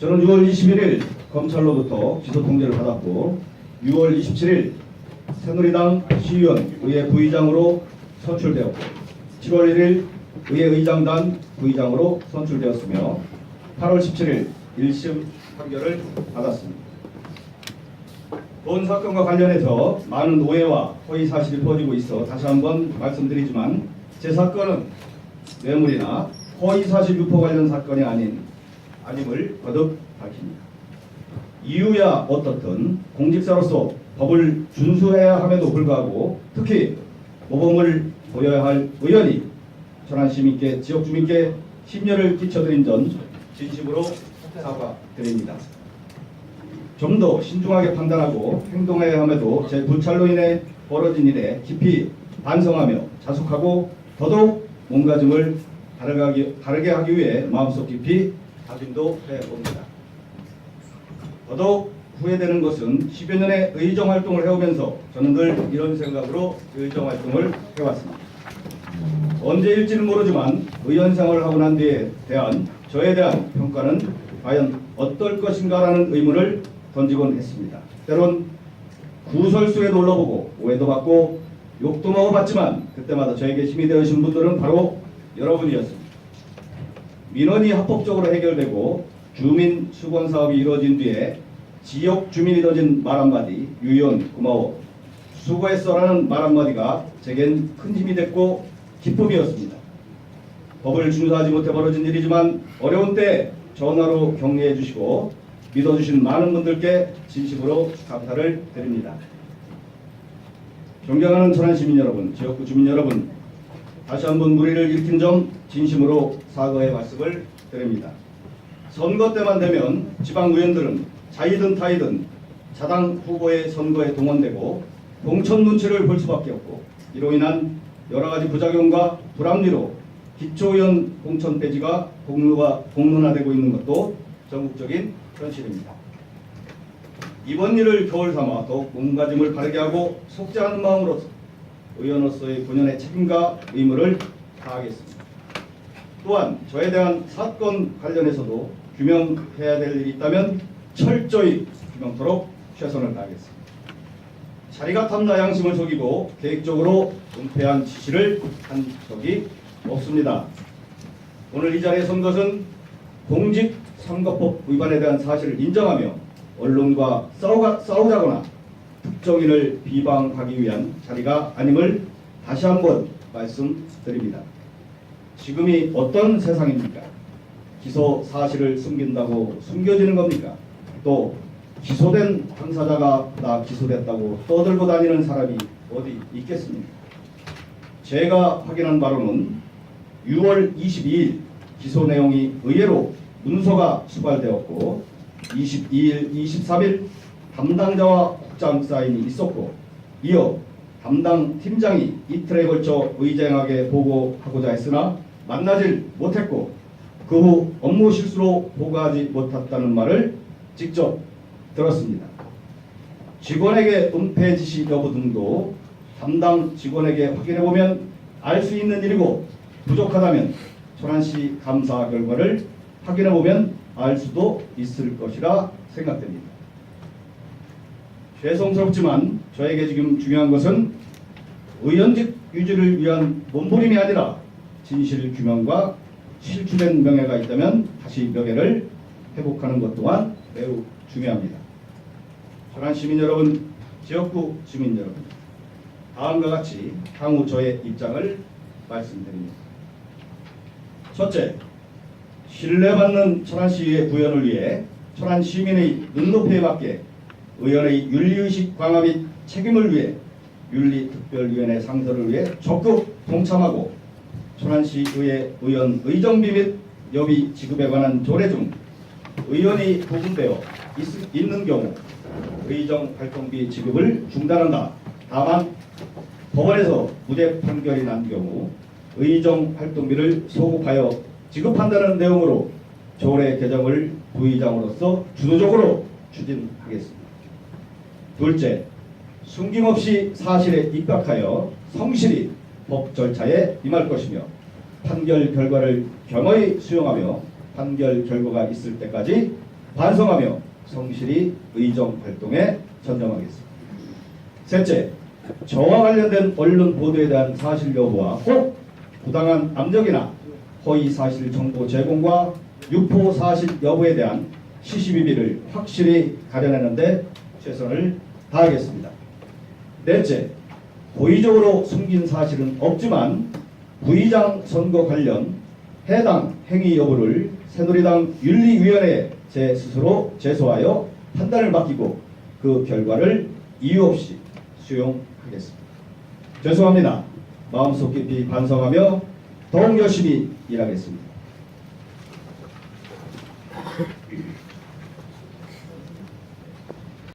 저는 6월 21일 검찰로부터 기소 통지를 받았고 6월 27일 새누리당 시의원 의회 부의장으로 선출되었고 7월 1일 의회 의장단 부의장으로 선출되었으며 8월 17일 1심 판결을 받았습니다. 본 사건과 관련해서 많은 오해와 허위 사실이 퍼지고 있어 다시 한번 말씀드리지만 제 사건은 뇌물이나 허위 사실 유포 관련 사건이 아닌 아님을 거듭 밝힙니다. 이유야 어떻든 공직자로서 법을 준수해야 함에도 불구하고 특히 모범을 보여야 할 의원이 천안 시민께 지역 주민께 심려를 끼쳐드린 점 진심으로 사과드립니다. 좀 더 신중하게 판단하고 행동해야 함에도 제 불찰로 인해 벌어진 일에 깊이 반성하며 자숙하고 더더욱 몸가짐을 다르게 하기, 위해 마음속 깊이 다짐도 해봅니다. 더더욱 후회되는 것은 10여 년의 의정 활동을 해오면서 저는 늘 이런 생각으로 의정 활동을 해왔습니다. 언제일지는 모르지만 의원 생활을 하고 난 뒤에 대한 저에 대한 평가는 과연 어떨 것인가라는 의문을 던지곤 했습니다. 때론 구설수에 놀러보고 오해도 받고 욕도 먹어봤지만 그때마다 저에게 힘이 되어주신 분들은 바로 여러분이었습니다. 민원이 합법적으로 해결되고 주민 수건 사업이 이루어진 뒤에 지역 주민이 던진 말 한마디 유의원 고마워 수고했어라는 말 한마디가 제겐 큰 힘이 됐고 기쁨이었습니다. 법을 준수하지 못해 벌어진 일이지만 어려운 때 전화로 격려해 주시고 믿어주신 많은 분들께 진심으로 감사를 드립니다. 존경하는 천안 시민 여러분, 지역구 주민 여러분, 다시 한번 무리를 일으킨 점 진심으로 사과의 말씀을 드립니다. 선거 때만 되면 지방 의원들은 자이든 타이든 자당 후보의 선거에 동원되고 공천 눈치를 볼 수밖에 없고 이로 인한 여러 가지 부작용과 불합리로 기초의원 공천 폐지가 공론화, 공론화되고 있는 것도 전국적인 현실입니다. 이번 일을 겨울 삼아 더욱 몸가짐을 바르게 하고 속지 않은 마음으로서 의원으로서의 본연의 책임과 의무를 다하겠습니다. 또한 저에 대한 사건 관련해서도 규명해야 될 일이 있다면 철저히 규명토록 최선을 다하겠습니다. 자리가 탐나 양심을 속이고 계획적으로 은폐한 지시를 한 적이 없습니다. 오늘 이 자리에 선 것은 공직 선거법 위반에 대한 사실을 인정하며 언론과 싸우가, 싸우자거나 특정인을 비방하기 위한 자리가 아님을 다시 한번 말씀드립니다. 지금이 어떤 세상입니까? 기소 사실을 숨긴다고 숨겨지는 겁니까? 또 기소된 당사자가 나 기소됐다고 떠들고 다니는 사람이 어디 있겠습니까? 제가 확인한 바로는 6월 22일 기소 내용이 의외로 문서가 수발되었고 22일, 23일 담당자와 국장 사인이 있었고 이어 담당 팀장이 이틀에 걸쳐 의장에게 보고하고자 했으나 만나질 못했고 그 후 업무 실수로 보고하지 못했다는 말을 직접 들었습니다. 직원에게 은폐 지시 여부 등도 담당 직원에게 확인해 보면 알 수 있는 일이고 부족하다면 천안시 감사 결과를 확인해 보면 알 수도 있을 것이라 생각됩니다. 죄송스럽지만 저에게 지금 중요한 것은 의원직 유지를 위한 몸부림이 아니라 진실 규명과 실추된 명예가 있다면 다시 명예를 회복하는 것 또한 매우 중요합니다. 천안 시민 여러분, 지역구 시민 여러분, 다음과 같이 향후 저의 입장을 말씀드립니다. 첫째, 신뢰받는 천안시의 구현을 위해 천안 시민의 눈높이에 맞게 의원의 윤리의식 강화 및 책임을 위해 윤리특별위원회 상설을 위해 적극 동참하고 천안시의회 의원 의정비 및 여비 지급에 관한 조례 중 의원이 구분되어 있, 있는 경우 의정 활동비 지급을 중단한다. 다만 법원에서 무죄 판결이 난 경우 의정 활동비를 소급하여 지급한다는 내용으로 조례 개정을 부의장으로서 주도적으로 추진하겠습니다. 둘째, 숨김없이 사실에 입각하여 성실히 법 절차에 임할 것이며 판결 결과를 겸허히 수용하며 판결 결과가 있을 때까지 반성하며 성실히 의정 활동에 전념하겠습니다. 셋째, 저와 관련된 언론 보도에 대한 사실 여부와 꼭 부당한 압력이나 허위 사실 정보 제공과 유포 사실 여부에 대한 시시비비를 확실히 가려내는데 최선을 다하겠습니다. 넷째, 고의적으로 숨긴 사실은 없지만 부의장 선거 관련 해당 행위 여부를 새누리당 윤리위원회에 제 스스로 제소하여 판단을 맡기고 그 결과를 이유 없이 수용하겠습니다. 죄송합니다. 마음속 깊이 반성하며 더욱 열심히 일하겠습니다.